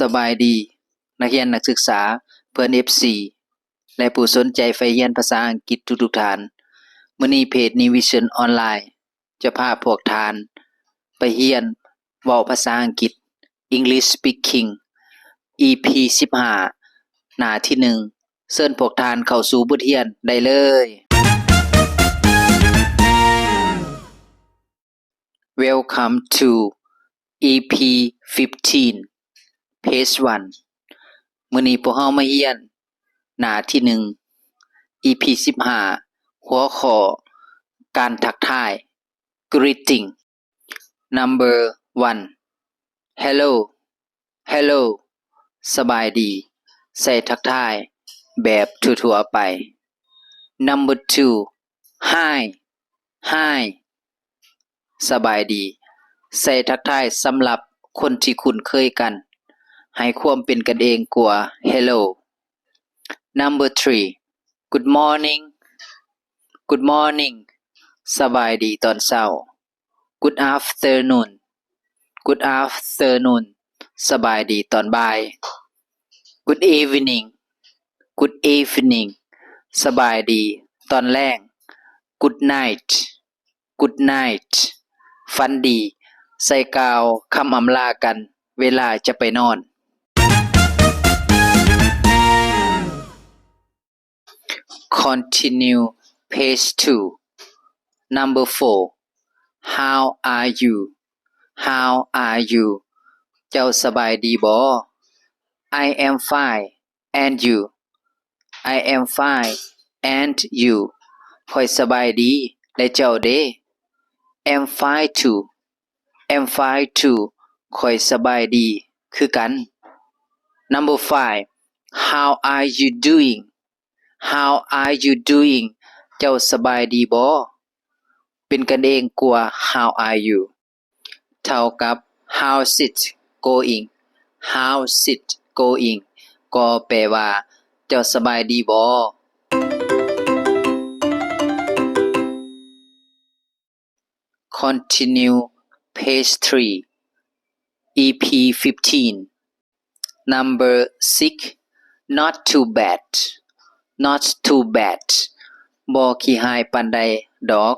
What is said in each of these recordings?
สบายดี นักเรียนนักศึกษาเพื่อน FC และผู้สนใจใฝ่เรียนภาษาอังกฤษทุกๆทานมื้อนี้เพจ New Vision ออนไลน์ จะพาพวกทาน ไปเรียนเว้าภาษาอังกฤษ English Speaking EP 15หน้าที่ 1 เชิญพวกทานเข้าสู่บทเรียนได้เลย Welcome to EP 15 Page 1มื้อนี้พวกเรามาเรียน หน้าที่1 EP 15หัวข้อการทักทาย Greeting Number 1 Hello Hello สบายดี ใส่ทักทาย แบบทั่วๆไป Number 2 Hi Hi สบายดี ใส่ทักทายสำหรับคนที่คุ้นเคยกัน ให้ความเป็นกันเองกว่า Hello Number 3 Good morning Good morning สบายดีตอนเช้า Good afternoon Good afternoon สบายดีตอนบ่าย Good evening Good evening สบายดีตอนแรก Good night Good night ฝันดี ใส่กาวคำอำลากัน เวลาจะไปนอน Continue page 2 Number 4 How are you How are you เจ้าสบายดีบ่ I am fine and you I am fine and you ข้อยสบายดี และเจ้าเด้ am fine too am fine too ข้อยสบายดี คือกัน Number 5 How are you doing How are you doing เจ้าสบายดีบ่เป็นกันเองกว่า How are you เท่ากับ How's it going How's it going ก็แปลว่า เจ้าสบายดีบ่ Continue page 3 EP 15 Number 6 Not too bad Not too bad บ่ขี้หายปานใดดอก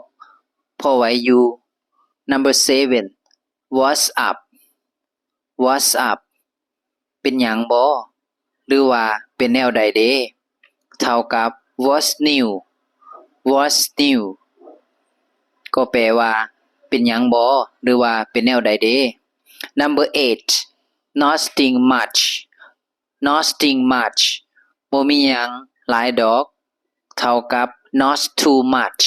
พอไหวอยู่ Number 7 What's up What's up เป็นหยังบ่หรือว่าเป็นแนวใดเด้เท่ากับ What's new What's new ก็แปลว่า เป็นหยังบ่หรือว่าเป็นแนวใดเด้ Number 8 Nothing much Nothing much บ่มีหยัง หลายดอก เท่ากับ not too much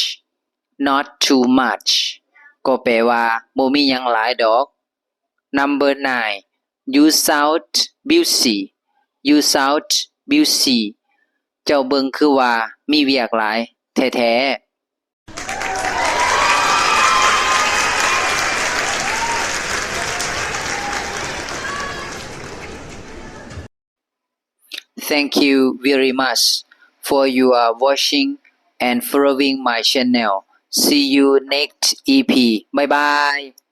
not too much ก็แปลว่าบ่มียังหลายดอก Number 9 You sound busy You sound busy เจ้าเบิงคือว่ามีเวียกหลาย แท้ๆ Thank you very much for your watching and following my channel. See you next EP. Bye bye.